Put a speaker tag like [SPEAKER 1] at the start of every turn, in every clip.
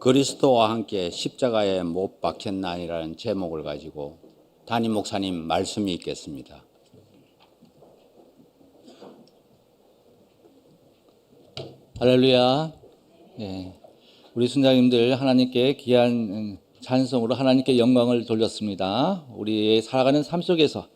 [SPEAKER 1] 그리스도와 함께 십자가에 못 박혔나이라는 제목을 가지고 담임 목사님 말씀이 있겠습니다.
[SPEAKER 2] 할렐루야. 예. 우리 순장님들 하나님께 귀한 음, 찬송으로 하나님께 영광을 돌렸습니다. 우리의 살아가는 삶 속에서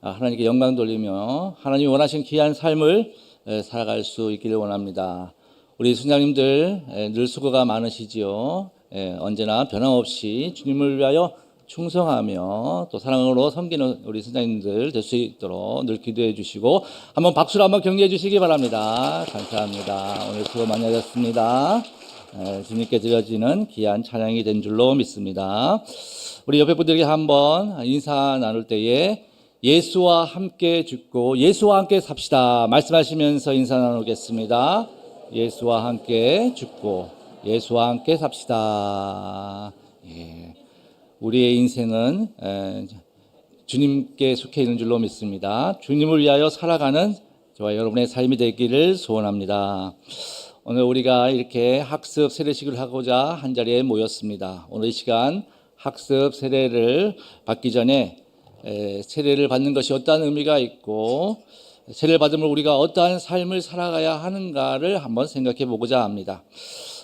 [SPEAKER 2] 아, 하나님께 영광 돌리며 하나님이 원하신 귀한 삶을 에, 살아갈 수 있기를 원합니다. 우리 순장님들 에, 늘 수고가 많으시지요. 예, 언제나 변함없이 주님을 위하여 충성하며 또 사랑으로 섬기는 우리 선장님들 될 수 있도록 늘 기도해 주시고 한번 박수로 한번 격려해 주시기 바랍니다. 감사합니다. 오늘 수고 많이 하셨습니다. 에, 주님께 드려지는 귀한 찬양이 된 줄로 믿습니다. 우리 옆에 분들에게 한번 인사 나눌 때에 예수와 함께 죽고 예수와 함께 삽시다. 말씀하시면서 인사 나누겠습니다. 예수와 함께 죽고 예수와 함께 삽시다. 예. 우리의 인생은 에, 주님께 속해 있는 줄로 믿습니다. 주님을 위하여 살아가는 저와 여러분의 삶이 되기를 소원합니다. 오늘 우리가 이렇게 학습 세례식을 하고자 한 자리에 모였습니다. 오늘 이 시간 학습 세례를 받기 전에 에, 세례를 받는 것이 어떠한 의미가 있고 세례를 받으면 우리가 어떠한 삶을 살아가야 하는가를 한번 생각해 보고자 합니다.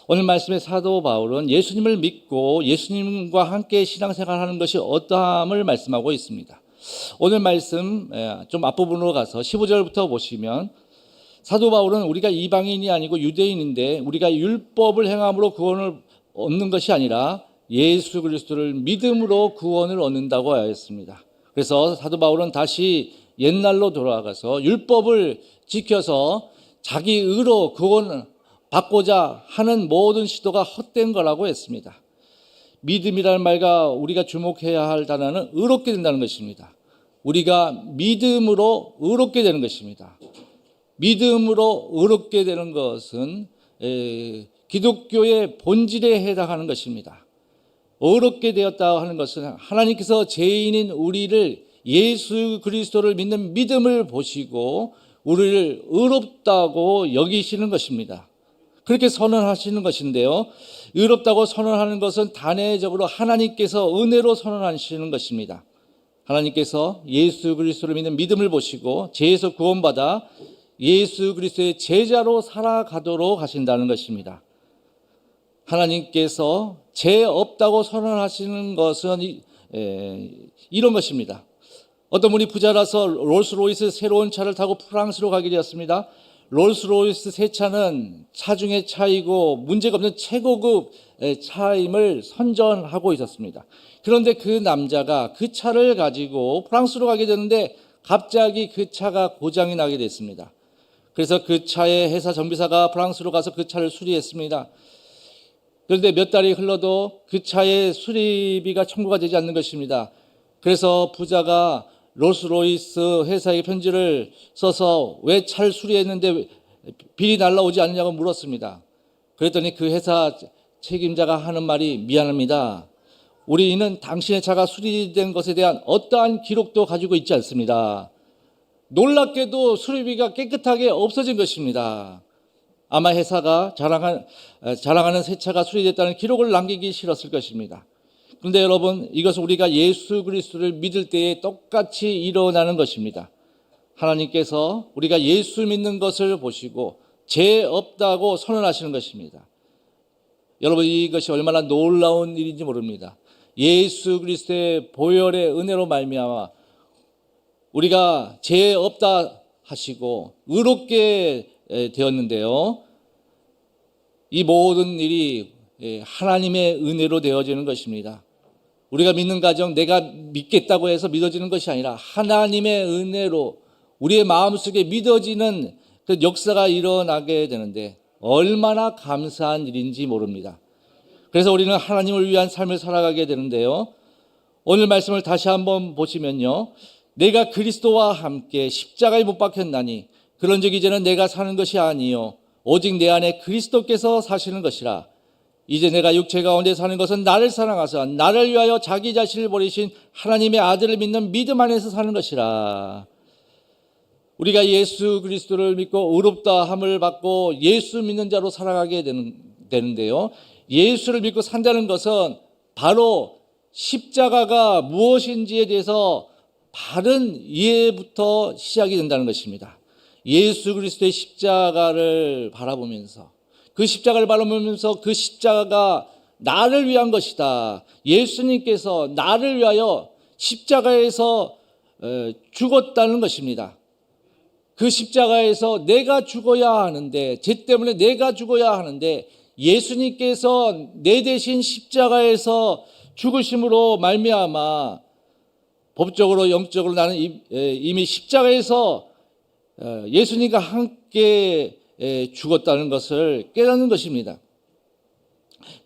[SPEAKER 2] 오늘 말씀의 사도 바울은 예수님을 믿고 예수님과 함께 신앙생활하는 것이 어떠함을 말씀하고 있습니다. 오늘 말씀 에, 좀 앞부분으로 가서 15절부터 보시면 사도 바울은 우리가 이방인이 아니고 유대인인데 우리가 율법을 행함으로 구원을 얻는 것이 아니라 예수 그리스도를 믿음으로 구원을 얻는다고 하였습니다. 그래서 사도 바울은 다시 옛날로 돌아가서 율법을 지켜서 자기 의로 구원을 받고자 하는 모든 시도가 헛된 거라고 했습니다. 믿음이라는 말과 우리가 주목해야 할 단어는 의롭게 된다는 것입니다. 우리가 믿음으로 의롭게 되는 것입니다. 믿음으로 의롭게 되는 것은 에, 기독교의 본질에 해당하는 것입니다. 의롭게 되었다 하는 것은 하나님께서 죄인인 우리를 예수 그리스도를 믿는 믿음을 보시고 우리를 의롭다고 여기시는 것입니다. 그렇게 선언하시는 것인데요. 의롭다고 선언하는 것은 단회적으로 하나님께서 은혜로 선언하시는 것입니다. 하나님께서 예수 그리스도를 믿는 믿음을 보시고 죄에서 구원받아 예수 그리스도의 제자로 살아가도록 하신다는 것입니다. 하나님께서 죄 없다고 선언하시는 것은 이런 것입니다. 어떤 분이 부자라서 롤스로이스 새로운 차를 타고 프랑스로 가게 되었습니다. 롤스로이스 새 차는 차 중에 차이고 문제가 없는 최고급 차임을 선전하고 있었습니다. 그런데 그 남자가 그 차를 가지고 프랑스로 가게 되는데 갑자기 그 차가 고장이 나게 됐습니다. 그래서 그 차의 회사 정비사가 프랑스로 가서 그 차를 수리했습니다. 그런데 몇 달이 흘러도 그 차의 수리비가 청구가 되지 않는 것입니다. 그래서 부자가 롤스로이스 회사에 편지를 써서 왜 차를 수리했는데 비리 날라오지 않느냐고 물었습니다. 그랬더니 그 회사 책임자가 하는 말이 미안합니다. 우리는 당신의 차가 수리된 것에 대한 어떠한 기록도 가지고 있지 않습니다. 놀랍게도 수리비가 깨끗하게 없어진 것입니다. 아마 회사가 자랑한, 자랑하는 새 차가 수리됐다는 기록을 남기기 싫었을 것입니다. 그런데 여러분, 이것은 우리가 예수 그리스도를 믿을 때에 똑같이 일어나는 것입니다. 하나님께서 우리가 예수 믿는 것을 보시고 죄 없다고 선언하시는 것입니다. 여러분, 이것이 얼마나 놀라운 일인지 모릅니다. 예수 그리스도의 보혈의 은혜로 말미암아 우리가 죄 없다 하시고 의롭게 되었는데요. 이 모든 일이 하나님의 은혜로 되어지는 것입니다. 우리가 믿는 가정 내가 믿겠다고 해서 믿어지는 것이 아니라 하나님의 은혜로 우리의 마음속에 믿어지는 그 역사가 일어나게 되는데 얼마나 감사한 일인지 모릅니다. 그래서 우리는 하나님을 위한 삶을 살아가게 되는데요. 오늘 말씀을 다시 한번 보시면요. 내가 그리스도와 함께 십자가에 못 박혔나니 그런즉 이제는 내가 사는 것이 아니요 오직 내 안에 그리스도께서 사시는 것이라 이제 내가 육체 가운데 사는 것은 나를 사랑하사 나를 위하여 자기 자신을 버리신 하나님의 아들을 믿는 믿음 안에서 사는 것이라 우리가 예수 그리스도를 믿고 의롭다 함을 받고 예수 믿는 자로 살아가게 되는 되는데요. 예수를 믿고 산다는 것은 바로 십자가가 무엇인지에 대해서 바른 이해부터 시작이 된다는 것입니다. 예수 그리스도의 십자가를 바라보면서 그 십자가를 바라보면서 그 십자가가 나를 위한 것이다. 예수님께서 나를 위하여 십자가에서 어, 죽었다는 것입니다. 그 십자가에서 내가 죽어야 하는데, 죄 때문에 내가 죽어야 하는데, 예수님께서 내 대신 십자가에서 죽으심으로 말미암아 법적으로 영적으로 나는 이미 십자가에서 어, 예수님과 함께 에, 죽었다는 것을 깨닫는 것입니다.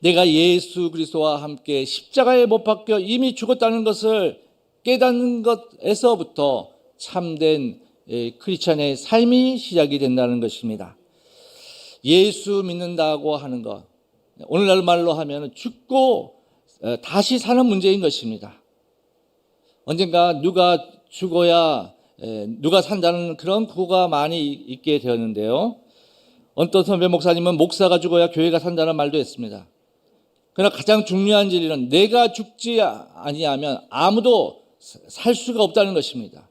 [SPEAKER 2] 내가 예수 그리스도와 함께 십자가에 못 박혀 이미 죽었다는 것을 깨닫는 것에서부터 참된 에, 크리스천의 삶이 시작이 된다는 것입니다. 예수 믿는다고 하는 것, 오늘날 말로 하면 죽고 어, 다시 사는 문제인 것입니다. 언젠가 누가 죽어야 에, 누가 산다는 그런 구호가 많이 있게 되었는데요. 어떤 선배 목사님은 목사가 죽어야 교회가 산다는 말도 했습니다. 그러나 가장 중요한 진리는 내가 죽지 아니하면 아무도 살 수가 없다는 것입니다.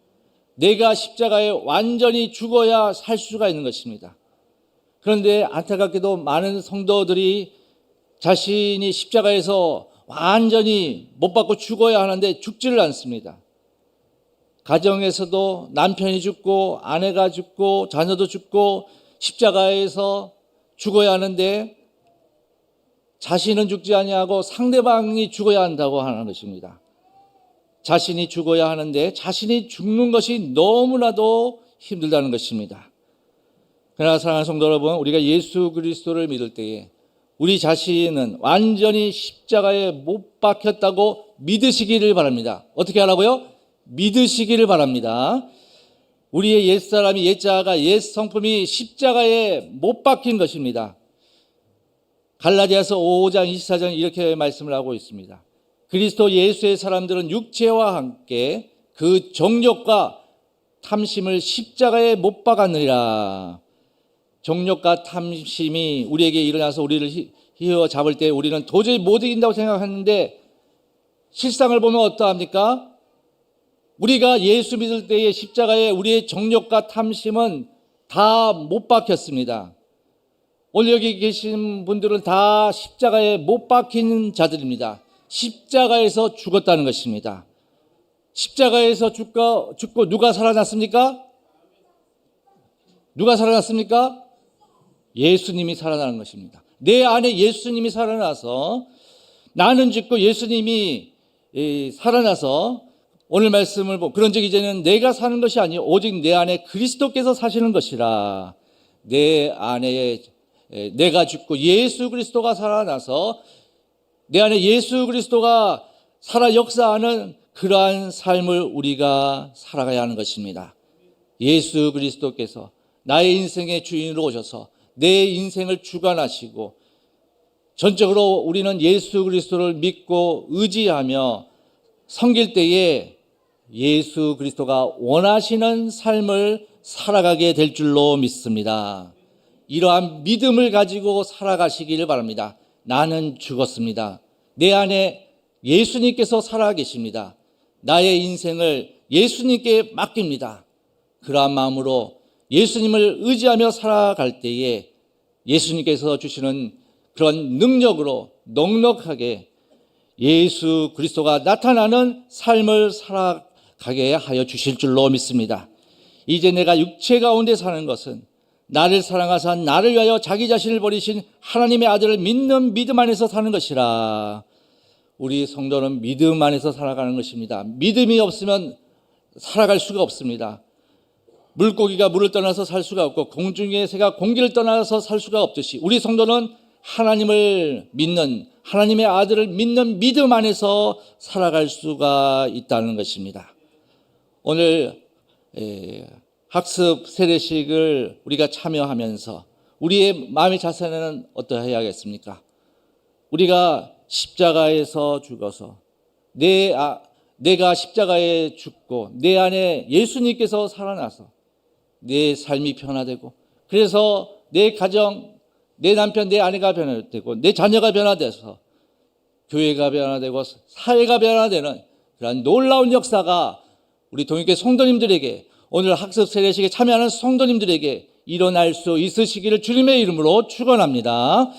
[SPEAKER 2] 내가 십자가에 완전히 죽어야 살 수가 있는 것입니다. 그런데 안타깝게도 많은 성도들이 자신이 십자가에서 완전히 못 받고 죽어야 하는데 죽지를 않습니다. 가정에서도 남편이 죽고 아내가 죽고 자녀도 죽고 십자가에서 죽어야 하는데 자신은 죽지 아니하고 상대방이 죽어야 한다고 하는 것입니다. 자신이 죽어야 하는데 자신이 죽는 것이 너무나도 힘들다는 것입니다. 그러나 사랑하는 성도 여러분, 우리가 예수 그리스도를 믿을 때에 우리 자신은 완전히 십자가에 못 박혔다고 믿으시기를 바랍니다. 어떻게 하라고요? 믿으시기를 바랍니다. 우리의 옛사람이 옛자가 옛 성품이 십자가에 못 박힌 것입니다. 갈라디아서 5장 24절 이렇게 말씀을 하고 있습니다. 그리스도 예수의 사람들은 육체와 함께 그 정욕과 탐심을 십자가에 못 박았느니라. 정욕과 탐심이 우리에게 일어나서 우리를 휘- 휘어잡을 때 우리는 도저히 못 이긴다고 생각하는데 실상을 보면 어떠합니까? 우리가 예수 믿을 때의 십자가에 우리의 정욕과 탐심은 다 못 박혔습니다. 오늘 여기 계신 분들은 다 십자가에 못 박힌 자들입니다. 십자가에서 죽었다는 것입니다. 십자가에서 죽고, 죽고 누가 살아났습니까? 누가 살아났습니까? 예수님이 살아나는 것입니다. 내 안에 예수님이 살아나서 나는 죽고 예수님이 이, 살아나서 오늘 말씀을 보 그런 적 이제는 내가 사는 것이 아니요 오직 내 안에 그리스도께서 사시는 것이라 내 안에 에, 내가 죽고 예수 그리스도가 살아나서 내 안에 예수 그리스도가 살아 역사하는 그러한 삶을 우리가 살아가야 하는 것입니다. 예수 그리스도께서 나의 인생의 주인으로 오셔서 내 인생을 주관하시고 전적으로 우리는 예수 그리스도를 믿고 의지하며 섬길 때에 예수 그리스도가 원하시는 삶을 살아가게 될 줄로 믿습니다. 이러한 믿음을 가지고 살아가시기를 바랍니다. 나는 죽었습니다. 내 안에 예수님께서 살아 계십니다. 나의 인생을 예수님께 맡깁니다. 그러한 마음으로 예수님을 의지하며 살아갈 때에 예수님께서 주시는 그런 능력으로 넉넉하게 예수 그리스도가 나타나는 삶을 살아 가게 하여 주실 줄로 믿습니다. 이제 내가 육체 가운데 사는 것은 나를 사랑하사 나를 위하여 자기 자신을 버리신 하나님의 아들을 믿는 믿음 안에서 사는 것이라. 우리 성도는 믿음 안에서 살아가는 것입니다. 믿음이 없으면 살아갈 수가 없습니다. 물고기가 물을 떠나서 살 수가 없고 공중의 새가 공기를 떠나서 살 수가 없듯이 우리 성도는 하나님을 믿는 하나님의 아들을 믿는 믿음 안에서 살아갈 수가 있다는 것입니다. 오늘 에, 학습 세례식을 우리가 참여하면서 우리의 마음의 자세는 어떠해야겠습니까? 우리가 십자가에서 죽어서 내 아, 내가 십자가에 죽고 내 안에 예수님께서 살아나서 내 삶이 변화되고 그래서 내 가정, 내 남편, 내 아내가 변화되고 내 자녀가 변화돼서 교회가 변화되고 사회가 변화되는 그런 놀라운 역사가 우리 동익회 성도님들에게 오늘 학습 세례식에 참여하는 성도님들에게 일어날 수 있으시기를 주님의 이름으로 축원합니다.